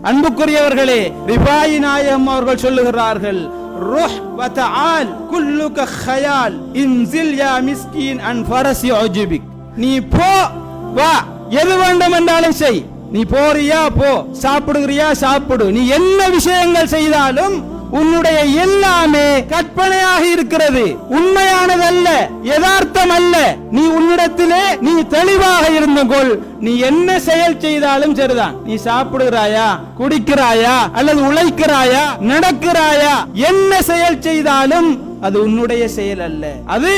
அன்புக்குரியவர்களே ரிபாயி நாயம் அவர்கள் சொல்லுகிறார்கள் ருஹ் வதஆல் குல்லுக ஹயால் இன்சில் யா மிஸ்கீன் அன் ஃபரசி உஜிபிக். நீ போ வா எது வேண்டும் என்றாலும் செய். நீ போறியா போ. சாப்பிடுகிறியா சாப்பிடு. நீ என்ன விஷயங்கள் செய்தாலும் உன்னுடைய எல்லாமே கற்பனையாக இருக்கிறது. உண்மையானதல்ல யதார்த்தம் அல்ல நீ உன்னிடத்திலே நீ தெளிவாக இருந்த கொள். நீ என்ன செயல் செய்தாலும் சரிதான். நீ சாப்பிடுகிறாயா குடிக்கிறாயா அல்லது உழைக்கிறாயா நடக்கிறாயா என்ன செயல் செய்தாலும் அது உன்னுடைய செயல் அல்ல. அது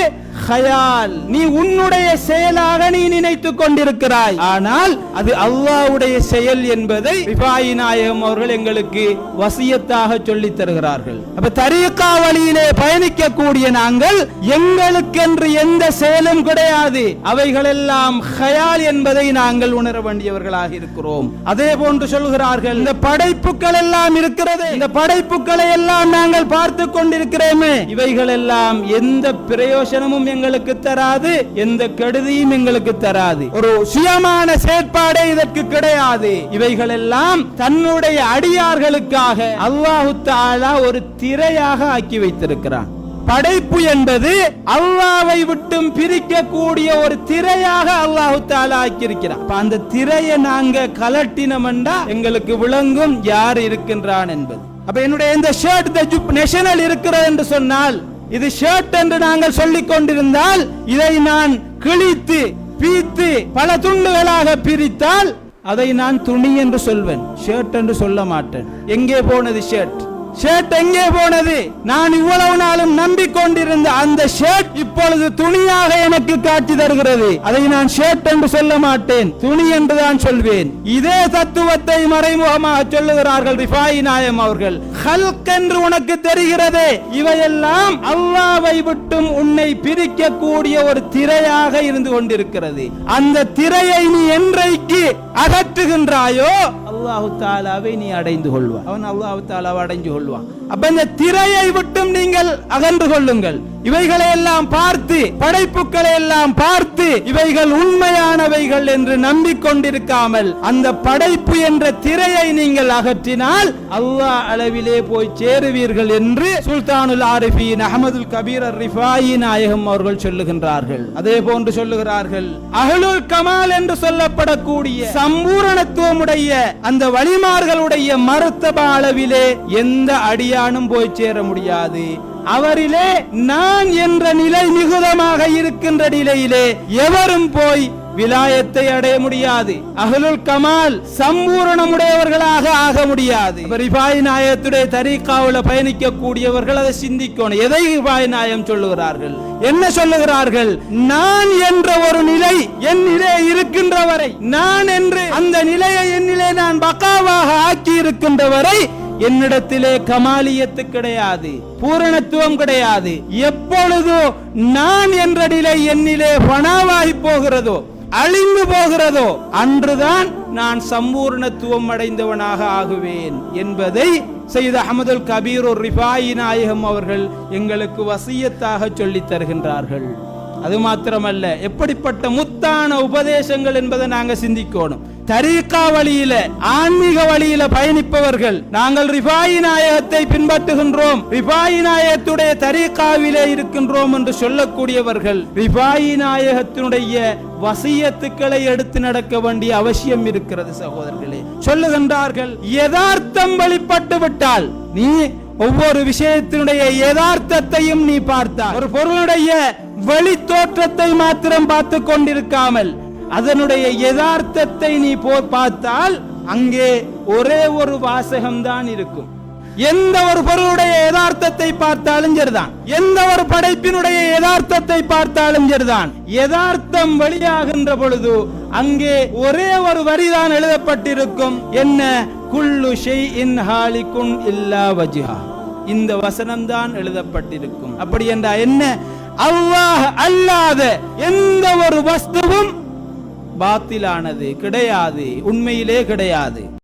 ஹயால் நீ உன்னுடைய செயலாக நீ நினைத்துக் கொண்டிருக்கிறாய். ஆனால் அது அல்லாஹ்வுடைய செயல் என்பதை விபாயி நாயகம் அவர்கள் எங்களுக்கு வசியத்தாக சொல்லித் தருகிறார்கள். அப்ப தரீக்கா வழியிலே பயணிக்கக்கூடிய நாங்கள் எங்களுக்கென்று எந்த செயலும் கிடையாது. அவைகளெல்லாம் ஹயால் என்பதை நாங்கள் உணர வேண்டியவர்களாக இருக்கிறோம். அதே போன்று சொல்கிறார்கள். இந்த படைப்புகள் எல்லாம் இருக்கிறது. இந்த படைப்புகளை எல்லாம் நாங்கள் பார்த்து கொண்டிருக்கிறோமே. இவைகள் எல்லாம் எந்த பிரயோஜனமும் எங்களுக்கு தராது எந்த கெடுதியும் எங்களுக்கு தராது. ஒரு சுயமான செயற்பாடே இதற்கு கிடையாது. இவைகள் எல்லாம் தன்னுடைய அடியார்களுக்காக அல்லாஹு தாலா ஒரு திரையாக ஆக்கி வைத்திருக்கிறான். படைப்பு என்பது அல்லாவை விட்டும் பிரிக்கக்கூடிய ஒரு திரையாக அல்லாஹு தாலா ஆக்கியிருக்கிறான். அந்த திரையை நாங்க கலட்டினோம்டா எங்களுக்கு விளங்கும் யார் இருக்கின்றான் என்பது. அப்ப என்னுடைய இந்த ஷர்ட் நேஷனல் இருக்கிறது என்று சொன்னால் இது ஷர்ட் என்று நாங்கள் சொல்லிக் கொண்டிருந்தால் இதை நான் கிழித்து பீத்து பல துண்டுகளாக பிரித்தால் அதை நான் துணி என்று சொல்வேன். ஷர்ட் என்று சொல்ல மாட்டேன். எங்கே போனது ஷர்ட் ஷர்ட் எங்கே போனது? நான் இவ்வளவு நாளும் நம்பிக்கொண்டிருந்த அந்த ஷர்ட் இப்பொழுது துணியாக எனக்கு காட்சி தருகிறது. அதை நான் ஷர்ட் என்று சொல்ல மாட்டேன். துணி என்று தான் சொல்வேன். இதே தத்துவத்தை மறைமுகமாக சொல்லுகிறார்கள் ரிஃபாயி நாயம் அவர்கள். ஹல்க் என்று உனக்கு தெரிகிறதே. இவையெல்லாம் அல்லாவை விட்டும் உன்னை பிரிக்கக்கூடிய ஒரு திரையாக இருந்து கொண்டிருக்கிறது. அந்த திரையை நீ என்றைக்கு அகற்றுகின்றாயோ அல்லாஹு தாலாவை நீ அடைந்து கொள்வான் அவன் அல்லாஹு தாலாவை அடைஞ்சு கொள்வான். அப்ப இந்த திரையை விட்டும் நீங்கள் அகன்று கொள்ளுங்கள். இவைகளை எல்லாம் பார்த்து படைப்புகளை எல்லாம் பார்த்து இவைகள் உண்மையானவைகள் என்று நம்பிக்கொண்டிருக்காமல் அந்த படைப்பு என்ற திரையை நீங்கள் அகற்றினால் அல்லாஹ் அளவிலே போய் சேருவீர்கள் என்று சுல்தானுல் ஆரிஃபின் அகமதுல் கபீர் ரிஃபாயி நாயகம் அவர்கள் சொல்லுகின்றார்கள். அதே போன்று சொல்லுகிறார்கள். அகலுல் கமால் என்று சொல்லப்படக்கூடிய சம்பூரணத்துவமுடைய அந்த வழிமார்களுடைய மருத்துவ அளவிலே எந்த அடியா அடியானும் போய் சேர முடியாது. அவரிலே நான் என்ற நிலை மிகுதமாக இருக்கின்ற நிலையிலே எவரும் போய் விலாயத்தை அடைய முடியாது. அகலுல் கமால் சம்பூரணமுடையவர்களாக ஆக முடியாது. ரிபாய் நாயத்துடைய தரீக்காவுல பயணிக்க கூடியவர்கள் அதை சிந்திக்கணும். எதை ரிபாய் நாயம் சொல்லுகிறார்கள்? என்ன சொல்லுகிறார்கள்? நான் என்ற ஒரு நிலை என்னிலே இருக்கின்ற வரை நான் என்று அந்த நிலையை என்னிலே நான் பக்காவாக ஆக்கி இருக்கின்ற வரை என்னிடத்திலே கமாலியத்து கிடையாது பூரணத்துவம் கிடையாது. எப்பொழுதோ நான் என்ற நிலை என்னிலே பணாவாகி போகிறதோ அழிந்து போகிறதோ அன்றுதான் நான் சம்பூர்ணத்துவம் அடைந்தவனாக ஆகுவேன் என்பதை செய்த அஹமதுல் கபீர் ரிபாயி நாயகம் அவர்கள் எங்களுக்கு வசியத்தாக சொல்லித் தருகின்றார்கள். அது மாத்திரமல்ல எப்படிப்பட்ட முத்தான உபதேசங்கள் என்பதை நாங்க சிந்திக்கணும். தரீக்கா வழியில ஆன்மீக வழியில பயணிப்பவர்கள். நாங்கள் ரிபாயி நாயகத்தை பின்பற்றுகின்றோம். ரிபாயி நாயகத்துடைய தரீக்காவிலே இருக்கின்றோம் என்று சொல்லக்கூடியவர்கள் ரிபாயி நாயகத்தினுடைய வசியத்துக்களை எடுத்து நடக்க வேண்டிய அவசியம் இருக்கிறது சகோதரர்களே. சொல்லுகின்றார்கள் யதார்த்தம் வெளிப்பட்டு விட்டால் நீ ஒவ்வொரு விஷயத்தினுடைய யதார்த்தத்தையும் நீ பார்த்தால் ஒரு பொருளுடைய வெளி தோற்றத்தை மாத்திரம் பார்த்து கொண்டிருக்காமல் அதனுடைய யதார்த்தத்தை நீ போ பார்த்தால் அங்கே ஒரே ஒரு வாசகம் தான் இருக்கும். எந்த ஒரு பொருளுடைய யதார்த்தத்தை பார்த்தாலும் சரிதான். எந்த ஒரு படைப்பினுடைய யதார்த்தத்தை பார்த்தாலும் சரிதான். யதார்த்தம் வெளியாகின்ற பொழுது அங்கே ஒரே ஒரு வரிதான் எழுதப்பட்டிருக்கும். என்ன? குள்ளு ஷெய் இன் ஹாலிகுன் இல்லா வஜிஹா. இந்த வசனம் தான் எழுதப்பட்டிருக்கும். அப்படி என்றா என்ன? அல்லாஹ் அல்லாத எந்த ஒரு வஸ்து பாத்திலானது கிடையாது உண்மையிலே கிடையாது.